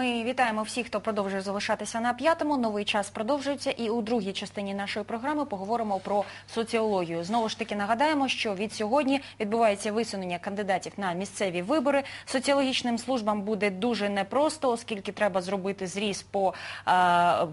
Ми вітаємо всіх, хто продовжує залишатися на п'ятому. Новий час продовжується, і у другій частині нашої програми поговоримо про соціологію. Знову ж таки нагадаємо, що від сьогодні відбувається висунення кандидатів на місцеві вибори. Соціологічним службам буде дуже непросто, оскільки треба зробити зріз по е,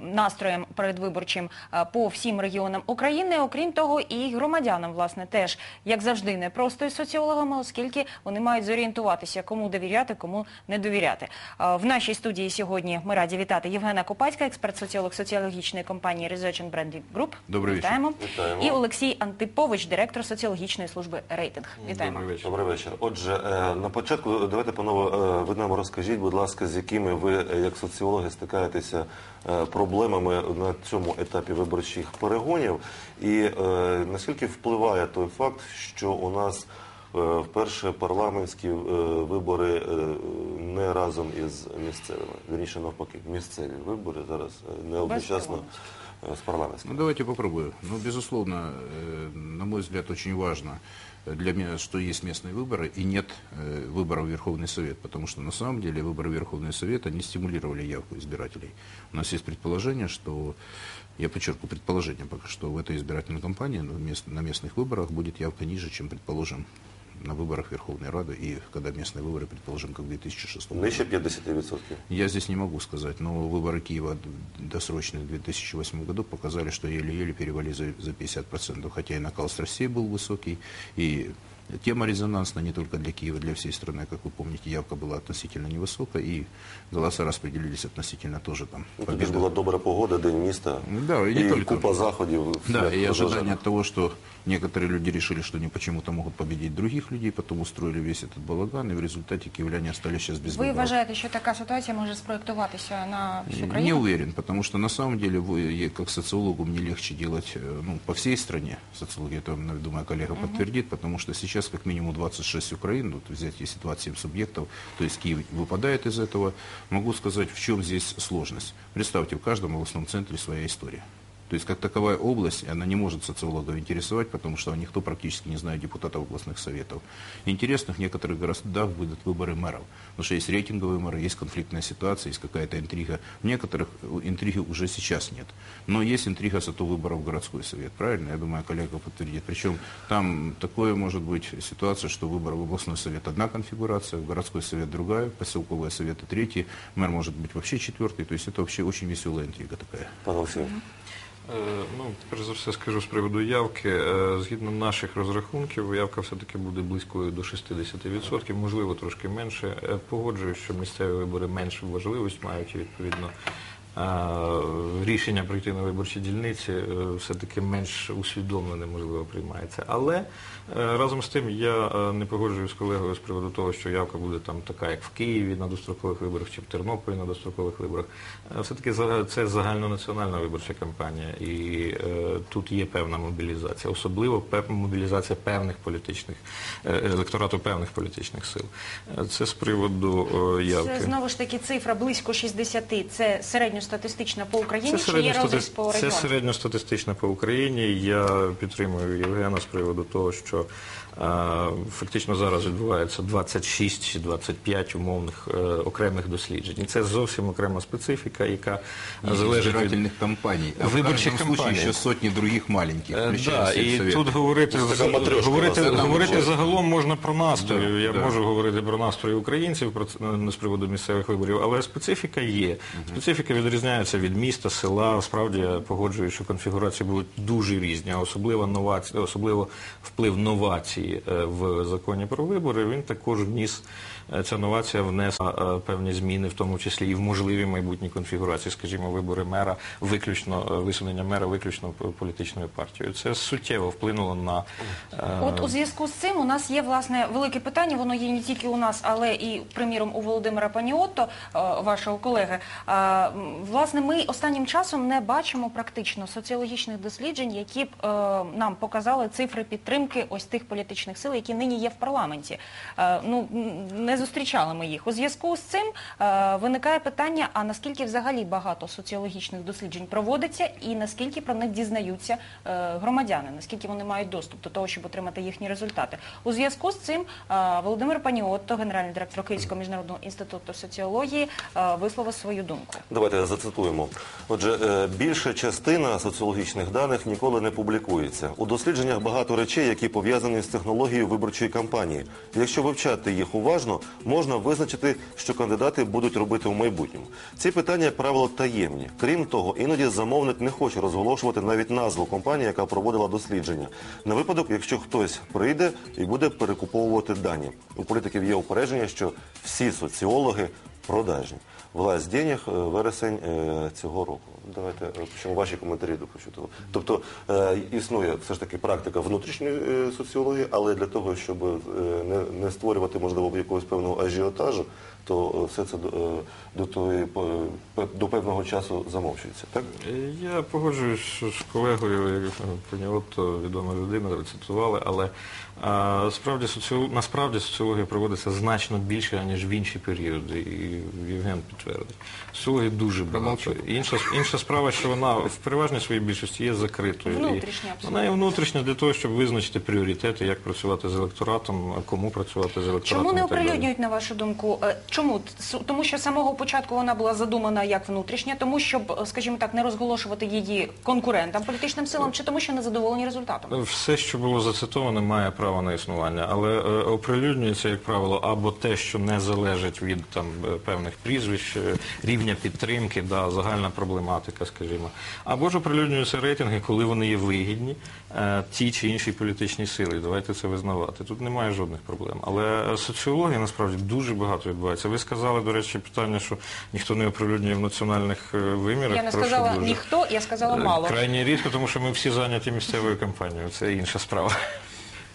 настроям передвиборчим е, по всім регіонам України. Окрім того, і громадянам, власне, теж як завжди, непросто із соціологами, оскільки вони мають зорієнтуватися, кому довіряти, кому не довіряти. Е, В нашій студії сьогодні ми раді вітати Євгена Копацька, експерт-соціолог соціологічної компанії Research and Branding Group. Добрий вечір. Вітаємо. Вітаємо. І Олексій Антипович, директор соціологічної служби рейтинг. Вітаємо. Добрий вечір. Добрий вечір. Отже, е, на початку давайте, панове, е, ви нам розкажіть, будь ласка, з якими ви, е, як соціологи, стикаєтеся проблемами на цьому етапі виборчих перегонів, і наскільки впливає той факт, що у нас вперше парламентські е, вибори е, не разом із місцевими, вірніше навпаки, місцеві вибори зараз е, не одночасно е, з парламентськими. Ну, давайте попробую. Ну, безусловно, э, на мой взгляд, очень важно для меня, что есть местные выборы и нет э, выборов в Верховный Совет, потому что на самом деле выборы в Верховный Совет, они стимулировали явку избирателей. У нас есть предположение, что, я подчеркну, предположение пока, что в этой избирательной кампании ну, мест- на местных выборах будет явка ниже, чем, предположим, на выборах Верховной Рады и когда местные выборы, предположим, как в 2006 году. Нижче 50%. Я здесь не могу сказать, но выборы Киева досрочные в 2008 году показали, что еле-еле перевали за, за 50%, хотя и накал страстей был высокий, и тема резонансна не только для Киева, для всей страны. Как вы помните, явка была относительно невысокая, и голоса распределились относительно тоже там. Ну, Тоді ж була добра погода, день міста, Да, и не і только. купа заходів. Да, свят и ожидание розважальних. того, что некоторые люди решили, что они почему-то могут победить других людей, потом устроили весь этот балаган, и в результате киевляне остались сейчас без Ви выборов. вважаєте, що така ситуація може спроєктуватися на всю Не країну? уверен, потому что на самом деле вы, е- как социологу мне легче делать э, ну, по всей стране. Социология, это, я думаю, коллега подтвердит, потому что сейчас как минимум 26 Украин, вот взять если 27 субъектов, то есть Киев выпадает из этого. Могу сказать, в чем здесь сложность. Представьте, в каждом областном центре своя история. То есть как таковая область, она не может социологов интересовать, потому что никто практически не знает депутатов областных советов. Интересно, в некоторых городах будут выборы мэров, потому что есть рейтинговые мэры, есть конфликтная ситуация, есть какая-то интрига. В некоторых э, интриги уже сейчас нет. Но есть интрига зато выборов в городской совет, правильно? Я думаю, коллега подтвердит. Причем там такое может быть ситуация, что выборы в областной совет одна конфигурация, в городской совет другая, поселковые советы третьи, мэр может быть вообще четвертый. То есть это вообще очень веселая интрига такая. Олексію, Е, Ну, перш за все скажу з приводу явки. Е, Згідно наших розрахунків, явка все-таки буде близькою до 60%, можливо, трошки менше. Е, Погоджуюсь, що місцеві вибори меншу важливість мають і, відповідно. Рішення прийти на виборчі дільниці е, все-таки менш усвідомлене, можливо, приймається. Але е, разом з тим я е, не погоджуюсь з колегою з приводу того, що явка буде там така, як в Києві на дострокових виборах чи в Тернополі на дострокових виборах. Все-таки це загальнонаціональна виборча кампанія, і тут є певна мобілізація, особливо мобілізація певних політичних електорату певних політичних сил. Це з приводу явки. Це знову ж таки цифра близько 60. Це середньостатистична по Україні чи є розріз по регіону? Це середньостатистична по Україні. Я підтримую Євгена з приводу того, що фактично зараз відбувається 26 чи 25 умовних е, окремих досліджень. І це зовсім окрема специфіка, яка И залежить від избирательных кампаний. А в Выборчих каждом случае кампаний. еще сотни других маленьких, Е, включая Да, і сельсоветы. тут говорити, Це така матрешка говорити, у вас, да, говорити там загалом можна про настрої. Да, Я да. можу говорити про настрої українців про це, не з приводу місцевих виборів, але специфіка є. Специфіка відрізняється від міста, села. Справді я погоджуюсь, що конфігурації будуть дуже різні, а особливо новації, особливо вплив новації е, в законі про вибори. Він також вніс е, ця новація внесла е, певні зміни, в тому числі і в можливі майбутні конфігурації, скажімо, вибори мера, виключно висунення мера, виключно політичною партією. Це суттєво вплинуло на От у зв'язку з цим у нас є власне велике питання. Воно є не тільки у нас, але і приміром у Володимира Паніотто, вашого колеги. Власне, ми останнім часом не бачимо практично соціологічних досліджень, які б нам показали цифри підтримки ось тих політичних. Політичних сил, які нині є в парламенті. Е, Ну не зустрічали ми їх. У зв'язку з цим е, виникає питання: а наскільки взагалі багато соціологічних досліджень проводиться, і наскільки про них дізнаються е, громадяни, наскільки вони мають доступ до того, щоб отримати їхні результати. У зв'язку з цим Володимир Паніотто, генеральний директор Київського міжнародного інституту соціології, висловив свою думку. Давайте зацитуємо. Отже, більша частина соціологічних даних ніколи не публікується. У дослідженнях багато речей, які пов'язані з технологією виборчої кампанії. Якщо вивчати їх уважно, можна визначити, що кандидати будуть робити в майбутньому. Ці питання, як правило, таємні. Крім того, іноді замовник не хоче розголошувати навіть назву компанії, яка проводила дослідження. На випадок, якщо хтось прийде і буде перекуповувати дані. У політиків є упередження, що всі соціологи продажні. Власть денег вересень е, цього року. Давайте е, почнемо ваші коментарі до почутого. Тобто е, існує все ж таки практика внутрішньої соціології, але для того, щоб не створювати можливо якогось певного ажіотажу, то е, все це до, е, тої до певного часу замовчується. Так Е, Я погоджуюсь з колегою, як, е, пані Отто, відома людина, ви цитували, але а, справді соціол... насправді соціологія проводиться значно більше, ніж в інші періоди, і Євген підтвердить. Соціології дуже багато. Інша, інша справа, що вона в переважній своїй більшості є закритою. Внутрішня, І. Вона є внутрішня для того, щоб визначити пріоритети, як працювати з електоратом, кому працювати з електоратом. Чому не оприлюднюють, на вашу думку? Е, Чому? Тому що з самого початку вона була задумана як внутрішня, тому щоб, е, скажімо так, не розголошувати її конкурентам, політичним силам, чи тому, що не задоволені результатом? Все, що було зацитоване, має право на існування, але е, оприлюднюється, як правило, або те, що не залежить від там е, певних прізвищ, е, рівня підтримки, да, загальна проблематика, скажімо, або ж оприлюднюються рейтинги, коли вони є вигідні е, тій чи іншій політичній силі. Давайте це визнавати. Тут немає жодних проблем. Але е, соціологія насправді дуже багато відбувається. Ви сказали, до речі, питання, що ніхто не оприлюднює в національних е, вимірах. Я не Прошу сказала дуже. ніхто, я сказала Е, мало. Крайні рідко, тому що ми всі зайняті місцевою кампанією. Це інша справа.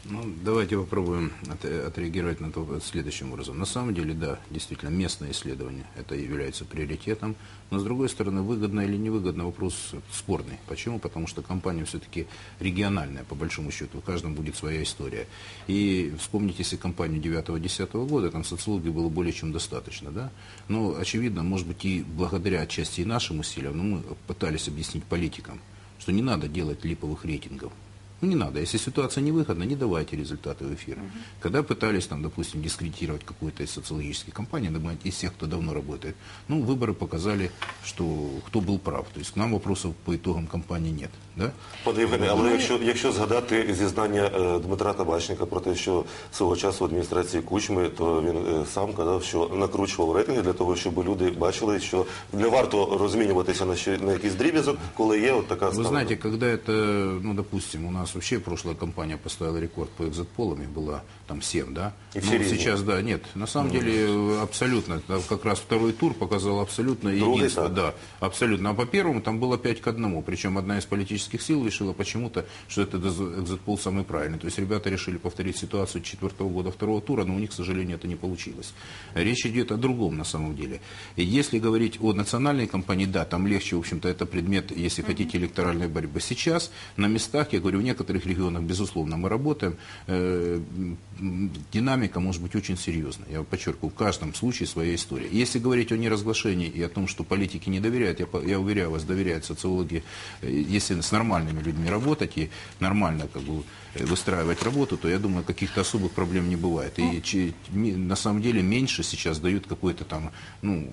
Ну, давайте попробуем от- отреагировать на то следующим образом. На самом деле, да, действительно, местное исследование это является приоритетом, но с другой стороны, выгодно или невыгодно, вопрос спорный. Почему? Потому что компания все-таки региональная, по большому счету, в каждом будет своя история. И вспомните, если компанию 9-10 года, там социологии было более чем достаточно, да? Но, очевидно, может быть, и благодаря отчасти и нашим усилиям, но мы пытались объяснить политикам, что не надо делать липовых рейтингов. Ну, не надо. Если ситуация невыгодна, не давайте результаты в эфир. Когда пытались, там, допустим, дискредитировать какую-то из социологических компаний, думаю, из тех, кто давно работает, ну, выборы показали, что кто был прав. То есть к нам вопросов по итогам кампании нет. Да? Пане Євгене, але якщо, якщо згадати зізнання е, Дмитра Табачника про те, що свого часу в адміністрації Кучми, то він е, сам казав, що накручував рейтинги для того, щоб люди бачили, що не варто розмінюватися на, ще, на якийсь дріб'язок, коли є от така Вы ставка. знаете, когда это, ну, допустим, у нас вообще прошлая компания поставила рекорд по экзит-полам, их было там 7, да? И Ну, сейчас, да, нет, на самом деле э, абсолютно, как раз второй тур показал абсолютно Другой, единство, да, абсолютно. А по первому там было 5 к 1, причем одна из политических сил решила почему-то, что это экзит-пол самый правильный. То есть ребята решили повторить ситуацию четвертого года второго тура, но у них, к сожалению, это не получилось. Речь идет о другом на самом деле. И если говорить о национальной кампании, да, там легче, в общем-то, это предмет, если хотите, электоральной борьбы. Сейчас на местах, я говорю, в некоторых регионах, безусловно, мы работаем, э, м, динамика может быть очень серьезная. Я подчеркиваю, в каждом случае своя история. Если говорить о неразглашении и о том, что политики не доверяют, я, по- я уверяю вас, доверяют социологи, э, если с нормальными людьми работать и нормально как бы э, выстраивать работу, то я думаю, каких-то особых проблем не бывает. И че- ми- на самом деле меньше сейчас дают какой-то там, ну,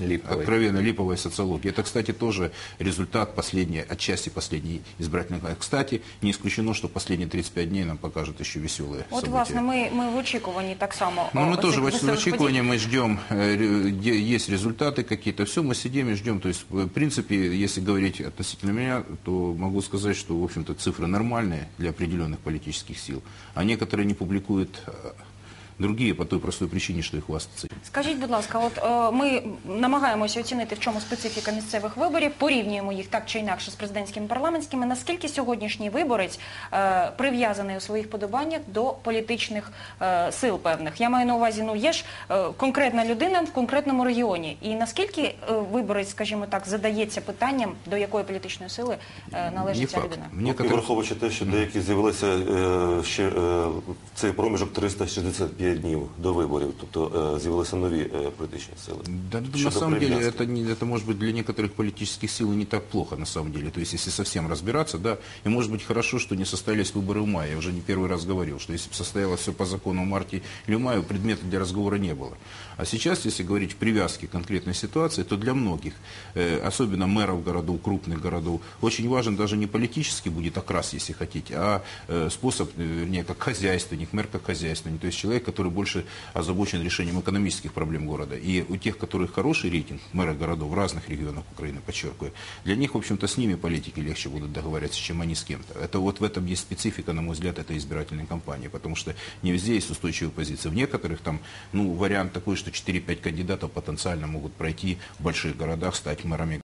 Липовой. откровенно липовой социологии. Это, кстати, тоже результат последней, отчасти последней избирательной кампании. Кстати, не исключено, что последние 35 дней нам покажут еще веселые От, события. власне, ми, ми в очікуванні так само. Ну, о, мы цих тоже в веселих очікувании, подій. мы ждем, э, ре- где есть результаты какие-то, все, мы сидим и ждем. То есть, в принципе, если говорить относительно меня, то могу сказать, что, в общем-то, цифры нормальные для определенных политических сил, а некоторые не публикуют э, другие по той простой причине, что их власть ценит. Скажіть, будь ласка, от е, ми намагаємося оцінити, в чому специфіка місцевих виборів, порівнюємо їх так чи інакше з президентськими парламентськими. Наскільки сьогоднішній виборець е, прив'язаний у своїх подобаннях до політичних е, сил певних? Я маю на увазі, ну є ж е, конкретна людина в конкретному регіоні. І наскільки е, виборець, скажімо так, задається питанням, до якої політичної сили е, належить Не ця факт. людина? В Ну, враховуючи те, що деякі з'явилися е, ще е, цей проміжок 365 днів до виборів, тобто е, з'явилися нові е, політичні сили. Да, ну, Щодо на самом деле прив'язки. это, не, это может быть для некоторых политических сил и не так плохо на самом деле. То есть если совсем разбираться, да, и может быть хорошо, что не состоялись выборы в мае. Я уже не первый раз говорил, что если бы состоялось все по закону в марте или в мае, предмета для разговора не было. А сейчас, если говорить в привязке к конкретной ситуации, то для многих, э, особенно мэров городов, крупных городов, очень важен даже не политический будет окрас, если хотите, а э, способ, э, вернее, как хозяйственник, мэр как хозяйственник, то есть человек, который больше озабочен решением экономических проблем города. И у тех, которых хороший рейтинг, мэры городов в разных регионах Украины, подчеркиваю, для них, в общем-то, с ними политики легче будут договариваться, чем они с кем-то. Это вот в этом есть специфика, на мой взгляд, этой избирательной кампании, потому что не везде есть устойчивая позиция. В некоторых там, ну, вариант такой, что 4-5 кандидатов потенциально могут пройти в больших городах, стать мэрами